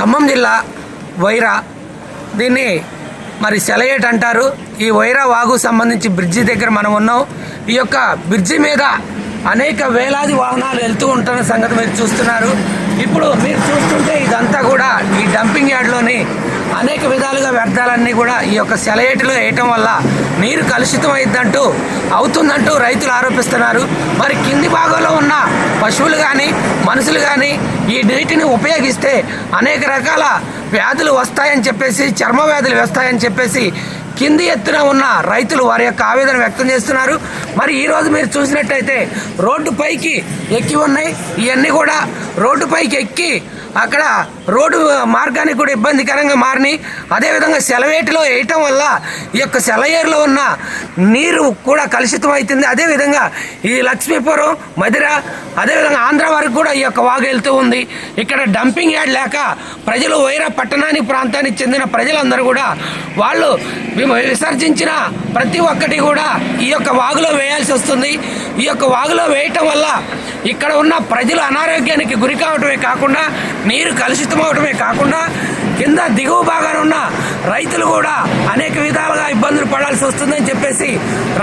ఖమ్మం జిల్లా వైరా. దీన్ని మరి సెలయేట్ అంటారు. ఈ వైరా వాగు సంబంధించి బ్రిడ్జి దగ్గర మనం ఉన్నాం. ఈ యొక్క బ్రిడ్జి మీద అనేక వేలాది వాహనాలు వెళ్తూ ఉంటున్న సంగతి మీరు చూస్తున్నారు. ఇప్పుడు మీరు చూస్తుంటే ఇదంతా కూడా ఈ డంపింగ్ యార్డ్లోని అనేక విధాలుగా వ్యర్థాలన్నీ కూడా ఈ యొక్క సెలయేటిలో వేయటం వల్ల నీరు కలుషితం అయిద్దంటూ అవుతుందంటూ రైతులు ఆరోపిస్తున్నారు. మరి కింది భాగంలో ఉన్న పశువులు కానీ మనుషులు కానీ ఈ నీటిని ఉపయోగిస్తే అనేక రకాల వ్యాధులు వస్తాయని చెప్పేసి చర్మ వ్యాధులు వస్తాయని చెప్పేసి కింది ఎత్తున ఉన్న రైతులు వారి యొక్క ఆవేదన వ్యక్తం చేస్తున్నారు. మరి ఈరోజు మీరు చూసినట్టయితే రోడ్డు పైకి ఎక్కి ఉన్నాయి. ఇవన్నీ కూడా రోడ్డు పైకి ఎక్కి అక్కడ రోడ్డు మార్గానికి కూడా ఇబ్బందికరంగా మారినాయి. అదేవిధంగా సెలవేటిలో వేయటం వల్ల ఈ యొక్క సెలయేరులో ఉన్న నీరు కూడా కలుషితం అవుతుంది. అదేవిధంగా ఈ లక్ష్మీపురం మధిర అదేవిధంగా ఆంధ్ర వరకు కూడా ఈ యొక్క వాగు వెళ్తూ ఉంది. ఇక్కడ డంపింగ్ యార్డ్ లేక ప్రజలు వైరా పట్టణానికి ప్రాంతానికి చెందిన ప్రజలందరూ కూడా వాళ్ళు విసర్జించిన ప్రతి ఒక్కటి కూడా ఈ యొక్క వాగులో వేయాల్సి వస్తుంది. ఈ యొక్క వాగులో వేయటం వల్ల ఇక్కడ ఉన్న ప్రజలు అనారోగ్యానికి గురి కావటమే కాకుండా నీరు కలుషితం అవటమే కాకుండా కింద దిగువ భాగాన ఉన్న రైతులు కూడా అనేక విధాలుగా ఇబ్బందులు పడాల్సి వస్తుందని చెప్పేసి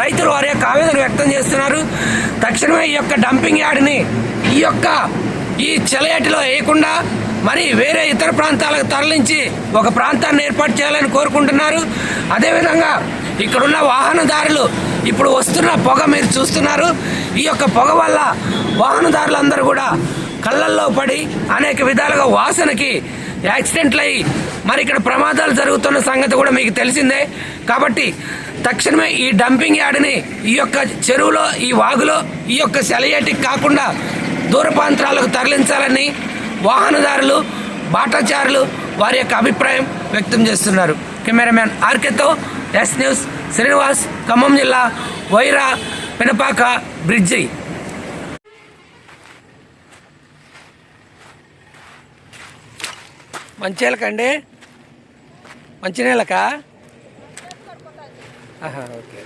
రైతులు వారి యొక్క ఆవేదన వ్యక్తం చేస్తున్నారు. తక్షణమే ఈ యొక్క డంపింగ్ యార్డ్ని ఈ యొక్క ఈ చెలయేటిలో వేయకుండా మరి వేరే ఇతర ప్రాంతాలకు తరలించి ఒక ప్రాంతాన్ని ఏర్పాటు చేయాలని కోరుకుంటున్నారు. అదేవిధంగా ఇక్కడున్న వాహనదారులు ఇప్పుడు వస్తున్న పొగ మీరు చూస్తున్నారు. ఈ యొక్క పొగ వల్ల వాహనదారులందరూ కూడా కళ్ళల్లో పడి అనేక విధాలుగా వాసనకి యాక్సిడెంట్లు అయ్యి మరి ఇక్కడ ప్రమాదాలు జరుగుతున్న సంగతి కూడా మీకు తెలిసిందే. కాబట్టి తక్షణమే ఈ డంపింగ్ యార్డ్ని ఈ యొక్క చెరువులో ఈ వాగులో ఈ యొక్క సెలయేటికి కాకుండా దూర ప్రాంతాలకు తరలించాలని వాహనదారులు బాటాచారులు వారి యొక్క అభిప్రాయం వ్యక్తం చేస్తున్నారు. కెమెరామ్యాన్ ఆర్కేతో ఎస్ న్యూస్ శ్రీనివాస్ ఖమ్మం జిల్లా వైరా పినపాక బ్రిడ్జి. మంచినీళ్ళకండి మంచినీళ్ళకా ఓకే.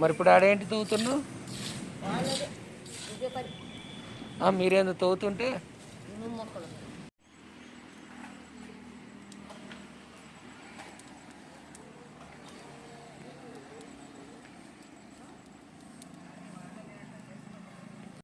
మరి ఇప్పుడు ఆడేంటి తవ్వుతున్నావు? మీరేందో తవ్వుతుంటే?